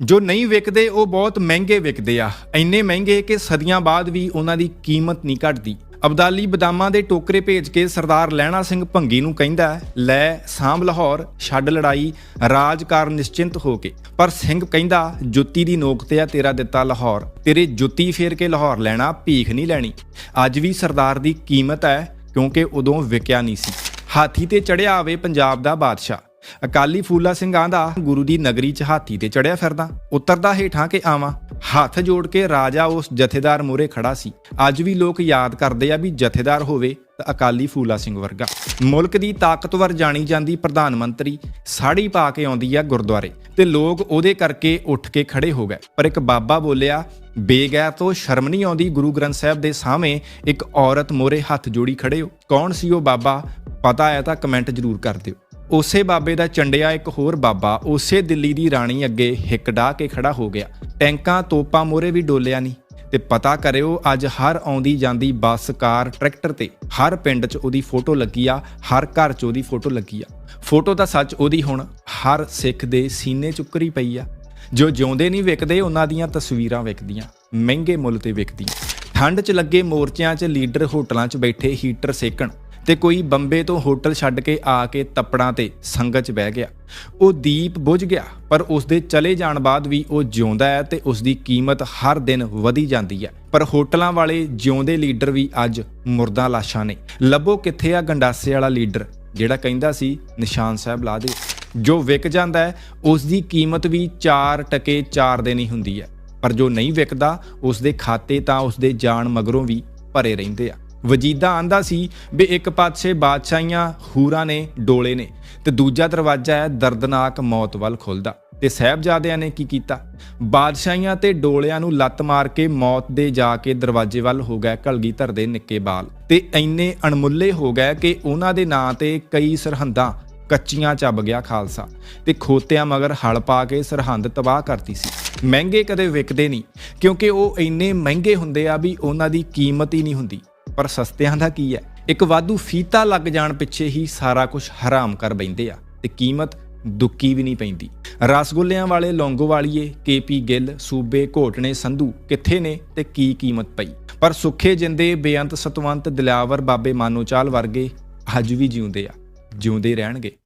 ਜੋ ਨਹੀਂ ਵਿਕਦੇ, ਉਹ ਬਹੁਤ ਮਹਿੰਗੇ ਵਿਕਦੇ ਆ। ਇੰਨੇ ਮਹਿੰਗੇ ਕਿ ਸਦੀਆਂ ਬਾਅਦ ਵੀ ਉਹਨਾਂ ਦੀ ਕੀਮਤ ਨਹੀਂ ਘਟਦੀ। ਅਬਦਾਲੀ ਬਦਾਮਾਂ ਦੇ ਟੋਕਰੇ ਭੇਜ ਕੇ ਸਰਦਾਰ ਲਹਿਣਾ ਸਿੰਘ ਭੰਗੀ ਨੂੰ ਕਹਿੰਦਾ ਲੈ, ਸਾਂਭ ਲਾਹੌਰ, ਛੱਡ ਲੜਾਈ ਰਾਜਕਾਰ ਨਿਸ਼ਚਿੰਤ ਹੋ ਕੇ। ਪਰ ਸਿੰਘ ਕਹਿੰਦਾ, ਜੁੱਤੀ ਦੀ ਨੋਕ ਤੇ ਆ ਤੇਰਾ ਦਿੱਤਾ ਲਾਹੌਰ। ਤੇਰੇ ਜੁੱਤੀ ਫੇਰ ਕੇ ਲਾਹੌਰ ਲੈਣਾ, ਭੀਖ ਨਹੀਂ ਲੈਣੀ। ਅੱਜ ਵੀ ਸਰਦਾਰ ਦੀ ਕੀਮਤ ਹੈ, ਕਿਉਂਕਿ ਉਦੋਂ ਵਿਕਿਆ ਨਹੀਂ ਸੀ। ਹਾਥੀ ਤੇ ਚੜਿਆ ਆਵੇ ਪੰਜਾਬ ਦਾ ਬਾਦਸ਼ਾਹ। ਅਕਾਲੀ ਫੂਲਾ ਸਿੰਘ ਆਂਦਾ ਗੁਰੂ ਦੀ ਨਗਰੀ ਚ ਹਾਥੀ ਤੇ ਚੜਿਆ ਫਿਰਦਾ। ਉਤਰਦਾ ਹੇਠਾਂ ਕਿ ਆਵਾਂ। ਹੱਥ ਜੋੜ ਕੇ ਰਾਜਾ ਉਸ ਜਥੇਦਾਰ ਮੂਹਰੇ ਖੜਾ ਸੀ। ਅੱਜ ਵੀ ਲੋਕ ਯਾਦ ਕਰਦੇ ਆ ਵੀ ਜਥੇਦਾਰ ਹੋਵੇ ਤਾਂ ਅਕਾਲੀ ਫੂਲਾ ਸਿੰਘ ਵਰਗਾ। ਮੁਲਕ ਦੀ ਤਾਕਤਵਰ ਜਾਣੀ ਜਾਂਦੀ ਪ੍ਰਧਾਨ ਮੰਤਰੀ ਸਾੜੀ ਪਾ ਕੇ ਆਉਂਦੀ ਆ ਗੁਰਦੁਆਰੇ ਤੇ ਲੋਕ ਉਹਦੇ ਕਰਕੇ ਉੱਠ ਕੇ ਖੜੇ ਹੋ ਗਏ। ਪਰ ਇੱਕ ਬਾਬਾ ਬੋਲਿਆ, ਬੇਗੈਰ ਤੋਂ ਸ਼ਰਮ ਨਹੀਂ ਆਉਂਦੀ ਗੁਰੂ ਗ੍ਰੰਥ ਸਾਹਿਬ ਦੇ ਸਾਹਮਣੇ ਇੱਕ ਔਰਤ ਮੋਰੇ ਹੱਥ ਜੋੜੀ ਖੜੇ ਹੋ। ਕੌਣ ਸੀ ਉਹ ਬਾਬਾ? ਪਤਾ ਹੈ ਤਾਂ ਕਮੈਂਟ ਜ਼ਰੂਰ ਕਰ ਦਿਓ। ਉਸੇ ਬਾਬੇ ਦਾ ਚੰਡਿਆ ਇੱਕ ਹੋਰ ਬਾਬਾ, ਉਸੇ ਦਿੱਲੀ ਦੀ ਰਾਣੀ ਅੱਗੇ ਹਿੱਕ ਢਾ ਕੇ ਖੜਾ ਹੋ ਗਿਆ। ਟੈਂਕਾਂ, ਤੋਪਾਂ ਮੋਰੇ ਵੀ ਡੋਲਿਆ ਨਹੀਂ ਤੇ ਪਤਾ ਕਰਿਓ, ਅੱਜ ਹਰ ਆਉਂਦੀ ਜਾਂਦੀ ਬੱਸ, ਕਾਰ, ਟਰੈਕਟਰ ਤੇ ਹਰ ਪਿੰਡ 'ਚ ਉਹਦੀ ਫੋਟੋ ਲੱਗੀ ਆ, ਹਰ ਘਰ 'ਚ ਉਹਦੀ ਫੋਟੋ ਲੱਗੀ ਆ। ਫੋਟੋ ਤਾਂ ਸੱਚ ਉਹਦੀ ਹੁਣ ਹਰ ਸਿੱਖ ਦੇ ਸੀਨੇ ਚੁੱਕਰੀ ਪਈ ਆ। ਜੋ ਜਿਉਂਦੇ ਨਹੀਂ ਵਿਕਦੇ, ਉਹਨਾਂ ਦੀਆਂ ਤਸਵੀਰਾਂ ਵਿਕਦੀਆਂ, ਮਹਿੰਗੇ ਮੁੱਲ ਤੇ ਵਿਕਦੀਆਂ। ਠੰਡ 'ਚ ਲੱਗੇ ਮੋਰਚਿਆਂ 'ਚ ਲੀਡਰ ਹੋਟਲਾਂ 'ਚ ਬੈਠੇ ਹੀਟਰ ਸੇਕਣ। ਤੇ ਕੋਈ ਬੰਬੇ ਤੋਂ ਹੋਟਲ ਛੱਡ ਕੇ ਆ ਕੇ ਤੱਪੜਾਂ ਤੇ ਸੰਗਤ 'ਚ ਬਹਿ ਗਿਆ। ਉਹ ਦੀਪ ਬੁਝ ਗਿਆ, ਪਰ ਉਸ ਦੇ ਚਲੇ ਜਾਣ ਬਾਅਦ ਵੀ ਉਹ ਜਿਉਂਦਾ ਹੈ ਤੇ ਉਸ ਦੀ ਕੀਮਤ ਹਰ ਦਿਨ ਵਧੀ ਜਾਂਦੀ ਹੈ। ਪਰ ਹੋਟਲਾਂ ਵਾਲੇ ਜਿਉਂਦੇ ਲੀਡਰ ਵੀ ਅੱਜ ਮੁਰਦਾ ਲਾਸ਼ਾਂ ਨੇ। ਲੱਭੋ ਕਿੱਥੇ ਆ ਗੰਡਾਸੇ ਵਾਲਾ ਲੀਡਰ? ਜਿਹੜਾ ਕਹਿੰਦਾ ਸੀ, ਨਿਸ਼ਾਨ ਸਾਹਿਬ ਲਾ ਦੇ ਜੋ ਵਿਕ ਜਾਂਦਾ ਹੈ ਉਸ ਦੀ ਕੀਮਤ ਵੀ 4 ਟਕੇ 4 ਦਿਨ ਹੀ ਹੁੰਦੀ ਹੈ। ਪਰ ਜੋ ਨਹੀਂ ਵਿਕਦਾ ਉਸ ਦੇ ਖਾਤੇ ਤਾਂ ਉਸ ਦੇ ਜਾਣ ਮਗਰੋਂ ਵੀ ਭਰੇ ਰਹਿੰਦੇ ਆ। ਵਜੀਦਾ ਆਂਦਾ ਸੀ ਵੀ ਇੱਕ ਪਾਸੇ ਬਾਦਸ਼ਾਹੀਆਂ ਹੂਰਾਂ ਨੇ, ਡੋਲੇ ਨੇ ਤੇ ਦੂਜਾ ਦਰਵਾਜ਼ਾ ਹੈ ਦਰਦਨਾਕ ਮੌਤ ਵੱਲ ਖੁੱਲਦਾ। ਤੇ ਸਹਿਬਜ਼ਾਦਿਆਂ ਨੇ ਕੀ ਕੀਤਾ? ਬਾਦਸ਼ਾਹੀਆਂ ਤੇ ਡੋਲਿਆਂ ਨੂੰ ਲੱਤ ਮਾਰ ਕੇ ਮੌਤ ਦੇ ਜਾ ਕੇ ਦਰਵਾਜ਼ੇ ਵੱਲ ਹੋ ਗਏ ਕਲਗੀ ਧਰਦੇ ਨਿੱਕੇ ਬਾਲ। ਤੇ ਇੰਨੇ ਅਣਮੁੱਲੇ ਹੋ ਗਏ ਕਿ ਉਹਨਾਂ ਦੇ ਨਾਂ ਤੇ ਕਈ ਸਰਹੰਦਾਂ ਕੱਚੀਆਂ ਚੱਬ ਗਿਆ ਖਾਲਸਾ ਤੇ ਖੋਤਿਆਂ ਮਗਰ ਹਲ ਪਾ ਕੇ ਸਰਹੰਦ ਤਬਾਹ ਕਰਤੀ ਸੀ। ਮਹਿੰਗੇ ਕਦੇ ਵਿਕਦੇ ਨਹੀਂ, ਕਿਉਂਕਿ ਉਹ ਇੰਨੇ ਮਹਿੰਗੇ ਹੁੰਦੇ ਆ ਵੀ ਉਹਨਾਂ ਦੀ ਕੀਮਤ ਹੀ ਨਹੀਂ ਹੁੰਦੀ। ਪਰ ਸਸਤਿਆਂ ਦਾ ਕੀ ਹੈ? ਇੱਕ ਵਾਧੂ ਫੀਤਾ ਲੱਗ ਜਾਣ ਪਿੱਛੇ ਹੀ ਸਾਰਾ ਕੁਝ ਹਰਾਮ ਕਰ ਬੈਂਦੇ ਆ ਤੇ ਕੀਮਤ ਦੁੱਕੀ ਵੀ ਨਹੀਂ ਪੈਂਦੀ। ਰਸਗੁੱਲਿਆਂ ਵਾਲੇ ਲੌਂਗੋ ਵਾਲੀਏ ਕੇਪੀ ਗਿੱਲ, ਸੂਬੇ ਘੋਟਣੇ ਸੰਧੂ ਕਿੱਥੇ ਨੇ ਤੇ ਕੀ ਕੀਮਤ ਪਈ? ਪਰ ਸੁੱਖੇ ਜਿੰਦੇ ਬੇਅੰਤ ਸਤਵੰਤ ਦਿਲਾਵਰ ਬਾਬੇ ਮਾਨੋਚਾਲ ਵਰਗੇ ਅੱਜ ਵੀ ਜਿਉਂਦੇ ਆ, ਜਿਉਂਦੇ ਰਹਿਣਗੇ।